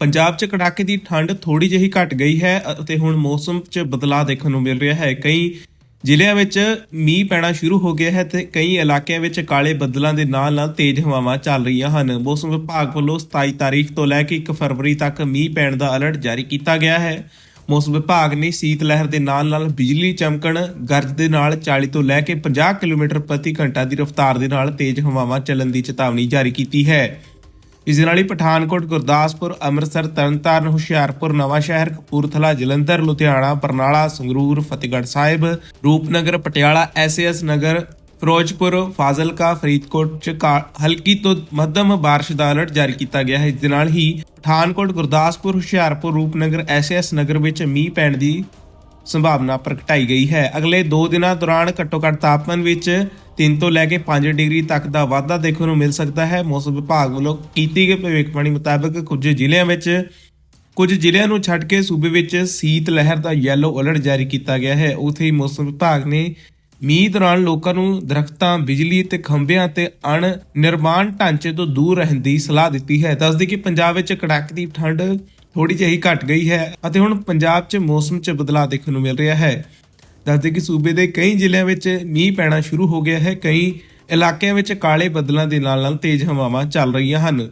ਪੰਜਾਬ 'ਚ ਕੜਾਕੇ ਦੀ ਠੰਡ ਥੋੜੀ ਜਿਹੀ ਘਟ ਗਈ ਹੈ ਅਤੇ ਹੁਣ ਮੌਸਮ 'ਚ ਬਦਲਾਅ ਦੇਖਣ ਨੂੰ ਮਿਲ ਰਿਹਾ ਹੈ। ਕਈ ਜ਼ਿਲ੍ਹਿਆਂ ਵਿੱਚ ਮੀਂਹ ਪੈਣਾ ਸ਼ੁਰੂ ਹੋ ਗਿਆ ਹੈ ਤੇ ਕਈ ਇਲਾਕਿਆਂ ਵਿੱਚ ਕਾਲੇ ਬੱਦਲਾਂ ਦੇ ਨਾਲ ਨਾਲ ਤੇਜ਼ ਹਵਾਵਾਂ ਚੱਲ ਰਹੀਆਂ ਹਨ। ਮੌਸਮ ਵਿਭਾਗ ਵੱਲੋਂ 27 ਤਾਰੀਖ ਤੋਂ ਲੈ ਕੇ 1 ਫਰਵਰੀ ਤੱਕ ਮੀਂਹ ਪੈਣ ਦਾ ਅਲਰਟ ਜਾਰੀ ਕੀਤਾ ਗਿਆ ਹੈ। ਮੌਸਮ ਵਿਭਾਗ ਨੇ ਸੀਤ ਲਹਿਰ ਦੇ ਨਾਲ ਨਾਲ ਬਿਜਲੀ ਚਮਕਣ, ਗਰਜ ਦੇ ਨਾਲ 40 ਤੋਂ ਲੈ ਕੇ 50 ਕਿਲੋਮੀਟਰ ਪ੍ਰਤੀ ਘੰਟਾ ਦੀ ਰਫ਼ਤਾਰ ਦੇ ਨਾਲ ਤੇਜ਼ ਹਵਾਵਾਂ ਚੱਲਣ ਦੀ ਚੇਤਾਵਨੀ ਜਾਰੀ ਕੀਤੀ ਹੈ। ਇਸ ਦੇ ਨਾਲ ਹੀ ਪਠਾਨਕੋਟ, ਗੁਰਦਾਸਪੁਰ, ਅੰਮ੍ਰਿਤਸਰ, ਤਰਨਤਾਰਨ, ਹੁਸ਼ਿਆਰਪੁਰ, ਨਵਾਂਸ਼ਹਿਰ, ਕਪੂਰਥਲਾ, ਜਲੰਧਰ, ਲੁਧਿਆਣਾ, ਬਰਨਾਲਾ, ਸੰਗਰੂਰ, ਫਤਿਹਗੜ੍ਹ ਸਾਹਿਬ, ਰੂਪਨਗਰ, ਪਟਿਆਲਾ ਐਸਐਸ ਨਗਰ, ਫਿਰੋਜ਼ਪੁਰ, ਫਾਜ਼ਿਲਕਾ, ਫਰੀਦਕੋਟ ਚ ਕਾ- ਹਲਕੀ ਤੋਂ ਮੱਧਮ ਬਾਰਿਸ਼ ਦਾ ਅਲਰਟ ਜਾਰੀ ਕੀਤਾ ਗਿਆ ਹੈ। ਇਸ ਦੇ ਨਾਲ ਹੀ ਪਠਾਨਕੋਟ, ਗੁਰਦਾਸਪੁਰ, ਹੁਸ਼ਿਆਰਪੁਰ, ਰੂਪਨਗਰ ਐਸਐਸ ਨਗਰ ਵਿੱਚ ਮੀਂਹ ਪੈਣ ਦੀ ਸੰਭਾਵਨਾ ਪ੍ਰਗਟਾਈ ਗਈ ਹੈ। ਅਗਲੇ 2 ਦਿਨਾਂ ਦੌਰਾਨ ਘੱਟੋ-ਘੱਟ ਤਾਪਮਾਨ ਵਿੱਚ 3 ਤੋਂ ਲੈ ਕੇ 5 ਡਿਗਰੀ ਤੱਕ ਦਾ ਵਾਧਾ ਦੇਖਣ ਨੂੰ ਮਿਲ ਸਕਦਾ ਹੈ। ਮੌਸਮ ਵਿਭਾਗ ਵੱਲੋਂ ਕੀਤੀ ਗਈ ਭਵਿੱਖਬਾਣੀ ਮੁਤਾਬਕ ਕੁਝ ਜ਼ਿਲ੍ਹਿਆਂ ਵਿੱਚ, ਕੁਝ ਜ਼ਿਲ੍ਹਿਆਂ ਨੂੰ ਛੱਡ ਕੇ ਸੂਬੇ ਵਿੱਚ ਸੀਤ ਲਹਿਰ ਦਾ ਯੈਲੋ ਅਲਰਟ ਜਾਰੀ ਕੀਤਾ ਗਿਆ ਹੈ। ਉੱਥੇ ਹੀ ਮੌਸਮ ਵਿਭਾਗ ਨੇ ਮੀਂਹ ਦੌਰਾਨ ਲੋਕਾਂ ਨੂੰ ਦਰਖਤਾਂ, ਬਿਜਲੀ ਤੇ ਖੰਭਿਆਂ ਤੇ ਅਣ ਨਿਰਮਾਣ ਢਾਂਚੇ ਤੋਂ ਦੂਰ ਰਹਿਣ ਦੀ ਸਲਾਹ ਦਿੱਤੀ ਹੈ। ਦੱਸਦੀ ਕਿ ਪੰਜਾਬ ਵਿੱਚ ਕੜਾਕੇ ਦੀ ਠੰਡ ਥੋੜੀ ਜਿਹੀ ਘਟ ਗਈ ਹੈ ਅਤੇ ਹੁਣ ਪੰਜਾਬ 'ਚ ਮੌਸਮ 'ਚ ਬਦਲਾਅ ਦੇਖਣ ਨੂੰ ਮਿਲ ਰਿਹਾ ਹੈ। ਦੱਸਦੇ ਕਿ ਸੂਬੇ ਦੇ ਕਈ ਜ਼ਿਲ੍ਹਿਆਂ ਵਿੱਚ ਮੀਂਹ ਪੈਣਾ ਸ਼ੁਰੂ ਹੋ ਗਿਆ ਹੈ। ਕਈ ਇਲਾਕਿਆਂ ਵਿੱਚ ਕਾਲੇ ਬੱਦਲਾਂ ਦੇ ਨਾਲ ਨਾਲ ਤੇਜ਼ ਹਵਾਵਾਂ ਚੱਲ ਰਹੀਆਂ ਹਨ।